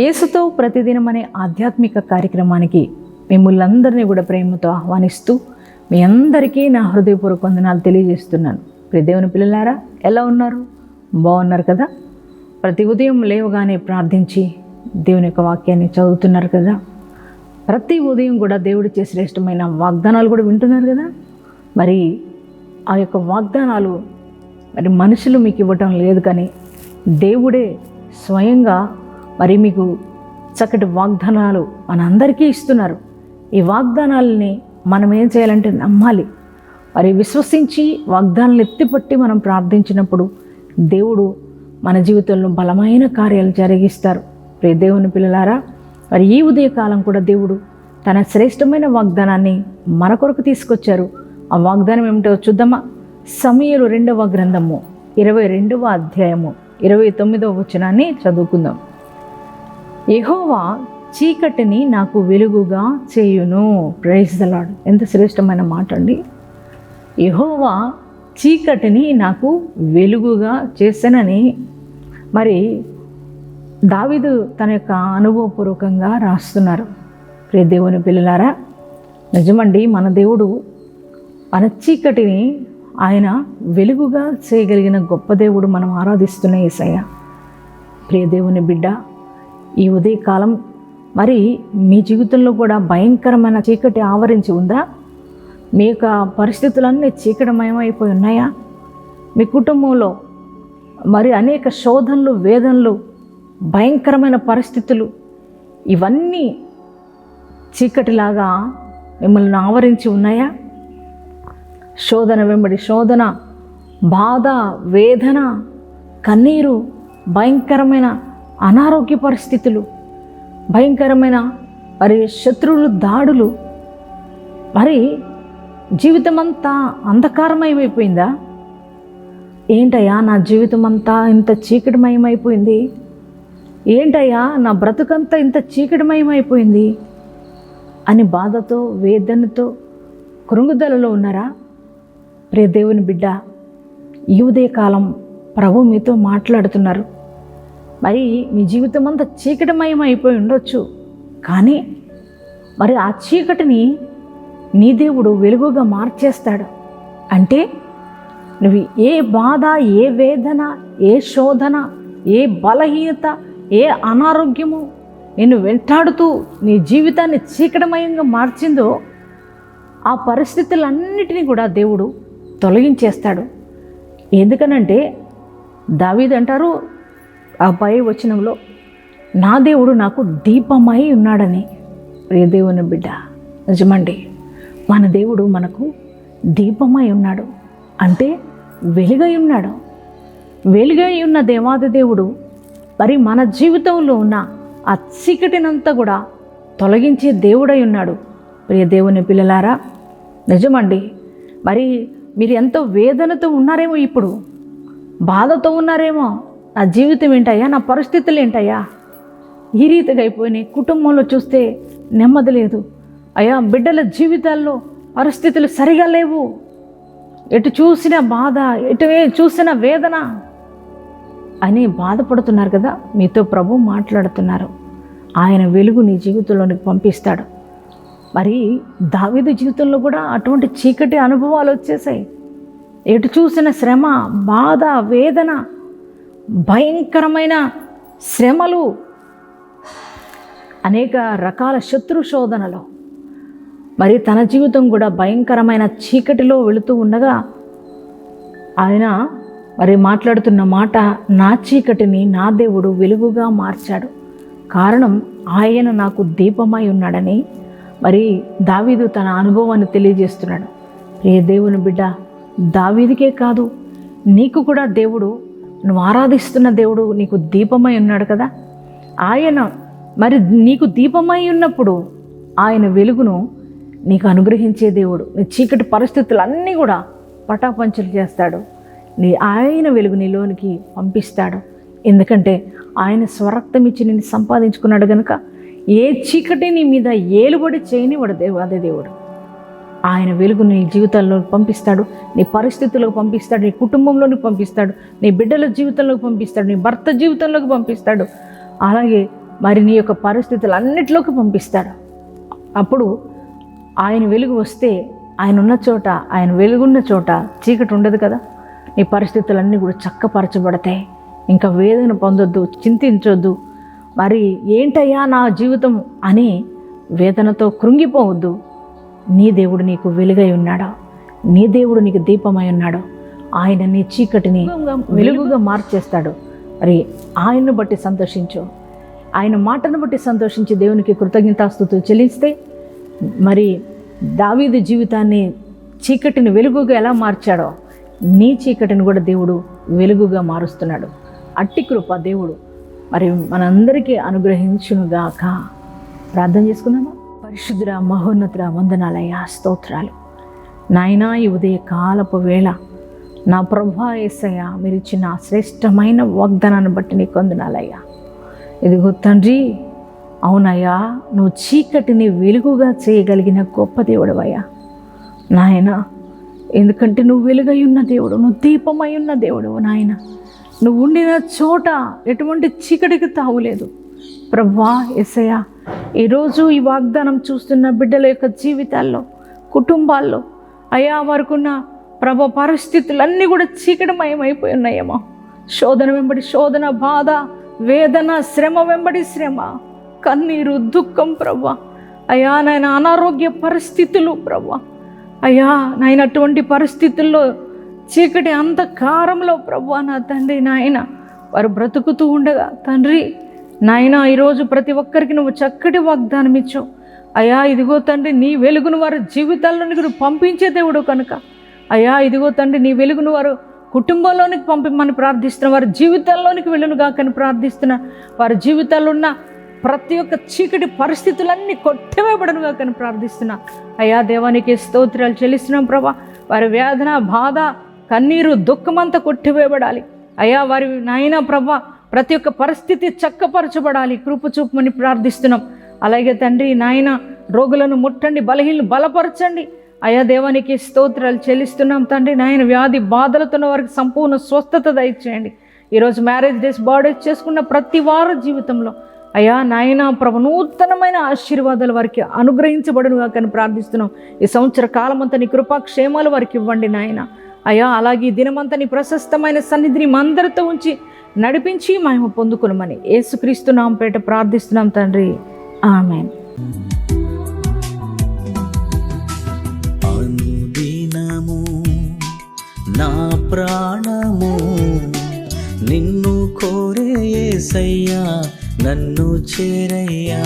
యేసుతో ప్రతిదినం అనే ఆధ్యాత్మిక కార్యక్రమానికి మిమ్మల్ని అందరినీ కూడా ప్రేమతో ఆహ్వానిస్తూ మీ అందరికీ నా హృదయపూర్వక వందనాలు తెలియజేస్తున్నాను. ప్రియ దేవుని పిల్లలారా ఎలా ఉన్నారు? బాగున్నారు కదా? ప్రతి ఉదయం లేవగానే ప్రార్థించి దేవుని యొక్క వాక్యాన్ని చదువుతున్నారు కదా? ప్రతి ఉదయం కూడా దేవుడిచ్చే శ్రేష్టమైన వాగ్దానాలు కూడా వింటున్నారు కదా? మరి ఆ యొక్క వాగ్దానాలు మరి మనుషులు మీకు ఇవ్వటం లేదు కానీ దేవుడే స్వయంగా మరి మీకు చక్కటి వాగ్దానాలు మనందరికీ ఇస్తున్నారు. ఈ వాగ్దానాలని మనం ఏం చేయాలంటే నమ్మాలి. మరి విశ్వసించి వాగ్దానాలు ఎత్తిపట్టి మనం ప్రార్థించినప్పుడు దేవుడు మన జీవితంలో బలమైన కార్యాలు జరిగిస్తారు. ప్రే దేవుని పిల్లలారా మరి ఈ ఉదయకాలం కూడా దేవుడు తన శ్రేష్టమైన వాగ్దానాన్ని మన కొరకు తీసుకొచ్చారు. ఆ వాగ్దానం ఏమిటో చూద్దామా? సమయలు రెండవ గ్రంథము ఇరవై రెండవ అధ్యాయము ఇరవై తొమ్మిదవ వచనాన్ని చదువుకుందాం. యహోవా చీకటిని నాకు వెలుగుగా చేయును. ప్రైజ్ ఎంత శ్రేష్టమైన మాట అండి. యహోవా చీకటిని నాకు వెలుగుగా చేశానని మరి దావిదు తన యొక్క అనుభవపూర్వకంగా రాస్తున్నారు. ప్రియ దేవుని పిల్లలారా నిజమండి మన దేవుడు మన చీకటిని ఆయన వెలుగుగా చేయగలిగిన గొప్ప దేవుడు మనం ఆరాధిస్తున్న ఏసయ్య. ప్రియ దేవుని బిడ్డ ఈ ఉదయకాలం మరి మీ జీవితంలో కూడా భయంకరమైన చీకటి ఆవరించి ఉందా? మీ యొక్క పరిస్థితులన్నీ చీకటమయమైపోయి ఉన్నాయా? మీ కుటుంబంలో మరి అనేక శోధనలు వేదనలు భయంకరమైన పరిస్థితులు ఇవన్నీ చీకటిలాగా మిమ్మల్ని ఆవరించి ఉన్నాయా? శోధన వెంబడి శోధన బాధ వేదన కన్నీరు భయంకరమైన అనారోగ్య పరిస్థితులు భయంకరమైన మరి శత్రువులు దాడులు. మరి జీవితం అంతా అంధకారమయమైపోయిందా? ఏంటయ్యా నా జీవితం అంతా ఇంత చీకటిమయమైపోయింది? ఏంటయ్యా నా బ్రతుకంతా ఇంత చీకటిమయమైపోయింది? అని బాధతో వేదనతో కృంగుదలలో ఉన్నారా? ప్రియ దేవుని బిడ్డ ఈ ఉదయకాలం ప్రభు మీతో మాట్లాడుతున్నారు. మరి మీ జీవితం అంతా చీకటిమయం అయిపోయి ఉండొచ్చు. కానీ మరి ఆ చీకటిని నీ దేవుడు వెలుగుగా మార్చేస్తాడు. అంటే నువ్వు ఏ బాధ ఏ వేదన ఏ శోధన ఏ బలహీనత ఏ అనారోగ్యము నేను వెంటాడుతూ నీ జీవితాన్ని చీకటమయంగా మార్చిందో ఆ పరిస్థితులన్నిటినీ కూడా దేవుడు తొలగించేస్తాడు. ఎందుకనంటే దావీదంటారు పై వచనంలో నా దేవుడు నాకు దీపమై ఉన్నాడని. ప్రియ దేవుని బిడ్డ నిజమండి మన దేవుడు మనకు దీపమై ఉన్నాడు. అంటే వెలుగై ఉన్నాడు. వెలుగై ఉన్న దేవాది దేవుడు మరి మన జీవితంలో ఉన్న ఆ చీకటినంతా కూడా తొలగించే దేవుడై ఉన్నాడు. ప్రియ దేవుని పిల్లలారా నిజమండి మరి మీరు ఎంతో వేదనతో ఉన్నారేమో ఇప్పుడు బాధతో ఉన్నారేమో నా జీవితం ఏంటయ్యా? నా పరిస్థితులు ఏంటయ్యా? ఈ రీతిగా అయిపోయినాయి కుటుంబంలో చూస్తే నెమ్మది లేదు. అయ్యా బిడ్డల జీవితాల్లో పరిస్థితులు సరిగా లేవు. ఎటు చూసిన బాధ ఎటు చూసిన వేదన అని బాధపడుతున్నారు కదా? మీతో ప్రభు మాట్లాడుతున్నారు. ఆయన వెలుగు నీ జీవితంలోనికి పంపిస్తాడు. మరి దావిద జీవితంలో కూడా అటువంటి చీకటి అనుభవాలు వచ్చేసాయి. ఎటు చూసిన శ్రమ బాధ వేదన భయంకరమైన శ్రమలు అనేక రకాల శత్రు శోధనలు. మరి తన జీవితం కూడా భయంకరమైన చీకటిలో వెళుతూ ఉండగా ఆయన మరి మాట్లాడుతున్న మాట నా చీకటిని నా దేవుడు వెలుగుగా మార్చాడు. కారణం ఆయన నాకు దీపమై ఉన్నాడని మరి దావీదు తన అనుభవాన్ని తెలియజేస్తున్నాడు. ఏ దేవుని బిడ్డ దావీదికే కాదు నీకు కూడా దేవుడు నువ్వు ఆరాధిస్తున్న దేవుడు నీకు దీపమై ఉన్నాడు కదా? ఆయన మరి నీకు దీపమై ఉన్నప్పుడు ఆయన వెలుగును నీకు అనుగ్రహించే దేవుడు. నీ చీకటి పరిస్థితులన్నీ కూడా పటాపంచలు చేస్తాడు. నీ ఆయన వెలుగు నీలోనికి పంపిస్తాడు. ఎందుకంటే ఆయన స్వరక్తం ఇచ్చి నిన్ను సంపాదించుకున్నాడు కనుక ఏ చీకటి నీ మీద ఏలుబడి చేయనివాడు దేవు అదే దేవుడు. ఆయన వెలుగు నీ జీవితంలో పంపిస్తాడు నీ పరిస్థితులకు పంపిస్తాడు నీ కుటుంబంలోకి పంపిస్తాడు నీ బిడ్డల జీవితంలోకి పంపిస్తాడు నీ భర్త జీవితంలోకి పంపిస్తాడు. అలాగే మరి నీ యొక్క పరిస్థితులు అన్నిటిలోకి పంపిస్తాడు. అప్పుడు ఆయన వెలుగు వస్తే ఆయన ఉన్న చోట ఆయన వెలుగున్న చోట చీకటి ఉండదు కదా. నీ పరిస్థితులన్నీ కూడా చక్కపరచబడతాయి. ఇంకా వేదన పొందొద్దు చింతించొద్దు. మరి ఏంటయ్యా నా జీవితం అని వేదనతో కృంగిపోవద్దు. నీ దేవుడు నీకు వెలుగై ఉన్నాడు? నీ దేవుడు నీకు దీపమై ఉన్నాడు? ఆయన నీ చీకటిని వెలుగుగా మార్చేస్తాడు. మరి ఆయన్ను బట్టి సంతోషించు. ఆయన మాటను బట్టి సంతోషించి దేవునికి కృతజ్ఞతాస్తుతులు చెల్లిస్తే మరి దావీదు జీవితాన్ని చీకటిని వెలుగుగా ఎలా మార్చాడో నీ చీకటిని కూడా దేవుడు వెలుగుగా మారుస్తున్నాడు. అట్టి కృప దేవుడు. మరి మనందరికీ అనుగ్రహించునుగాక. ప్రార్థన చేసుకుందామా? పరిశుద్ధుర మహోన్నతుల వందనాలయ్యా స్తోత్రాలు. నాయనా ఈ ఉదయ కాలపు వేళ నా ప్రభా ఏసయ్య మీరు ఇచ్చిన శ్రేష్టమైన వాగ్దానాన్ని బట్టి నీకు వందనాలయ్యా. ఇదిగో తండ్రి అవునయ్యా నువ్వు చీకటిని వెలుగుగా చేయగలిగిన గొప్ప దేవుడవయ్యా. నాయన ఎందుకంటే నువ్వు వెలుగై ఉన్న దేవుడు నువ్వు దీపమై ఉన్న దేవుడు నాయన. నువ్వు ఉండిన చోట ఎటువంటి చీకటికి తావులేదు. ప్రభా ఎసయ్య ఈరోజు ఈ వాగ్దానం చూస్తున్న బిడ్డల యొక్క జీవితాల్లో కుటుంబాల్లో అయా వారికున్న ప్రభ పరిస్థితులన్నీ కూడా చీకటమయమైపోయి ఉన్నాయేమో శోధన వెంబడి శోధన బాధ వేదన శ్రమ వెంబడి శ్రమ కన్నీరు దుఃఖం ప్రవ్వ. అయా నాయన అనారోగ్య పరిస్థితులు ప్రవ్వ. అయ్యా నాయన అటువంటి పరిస్థితుల్లో చీకటి అంధకారంలో ప్రవ్వ నా తండ్రి నాయన. వారు బ్రతుకుతూ ఉండగా తండ్రి నాయన ఈరోజు ప్రతి ఒక్కరికి నువ్వు చక్కటి వాగ్దానం ఇచ్చావు అయ్యా ఇదిగో తండ్రి నీ వెలుగును వారి జీవితాల్లోనికి నువ్వు పంపించే దేవుడు కనుక. అయ్యా ఇదిగో తండ్రి నీ వెలుగును వారు కుటుంబంలోనికి పంపమని ప్రార్థిస్తున్నా వారి జీవితాల్లోనికి వెళ్ళును కాకని ప్రార్థిస్తున్నా వారి జీవితాల్లో ఉన్న ప్రతి ఒక్క చీకటి పరిస్థితులన్నీ కొట్టివేయబడను కాకని ప్రార్థిస్తున్నా. అయ్యా దేవానికి స్తోత్రాలు చెల్లిస్తున్నాం ప్రభా. వారి వేదన బాధ కన్నీరు దుఃఖమంతా కొట్టివేయబడాలి. అయ్యా వారి నాయన ప్రభా ప్రతి ఒక్క పరిస్థితి చక్కపరచబడాలి. కృప చూపమని ప్రార్థిస్తున్నాం. అలాగే తండ్రి నాయన రోగులను ముట్టండి బలహీనలు బలపరచండి. అయా దేవానికి స్తోత్రాలు చెల్లిస్తున్నాం తండ్రి నాయన వ్యాధి బాధలతో వారికి సంపూర్ణ స్వస్థత దయచేయండి. ఈరోజు మ్యారేజ్ డేస్ బాడీస్ చేసుకున్న ప్రతి వారు జీవితంలో అయా నాయన ప్రభు నూతనమైన ఆశీర్వాదాలు వారికి అనుగ్రహించబడును కానీ ప్రార్థిస్తున్నాం. ఈ సంవత్సర కాలమంతా నీ కృపాక్షేమాలు వారికి ఇవ్వండి నాయన. అయా అలాగే ఈ దినమంతా నీ ప్రశస్తమైన సన్నిధిని మందరితో అందరితో ఉంచి నడిపించి మేము పొందుకునమని ఏసుక్రీస్తున్నాం నాంపేట ప్రార్థిస్తున్నాం తండ్రి. ఆమెన్. నా ప్రాణము నిన్ను కోరే యేసయ్యా నన్ను చేరయ్యా.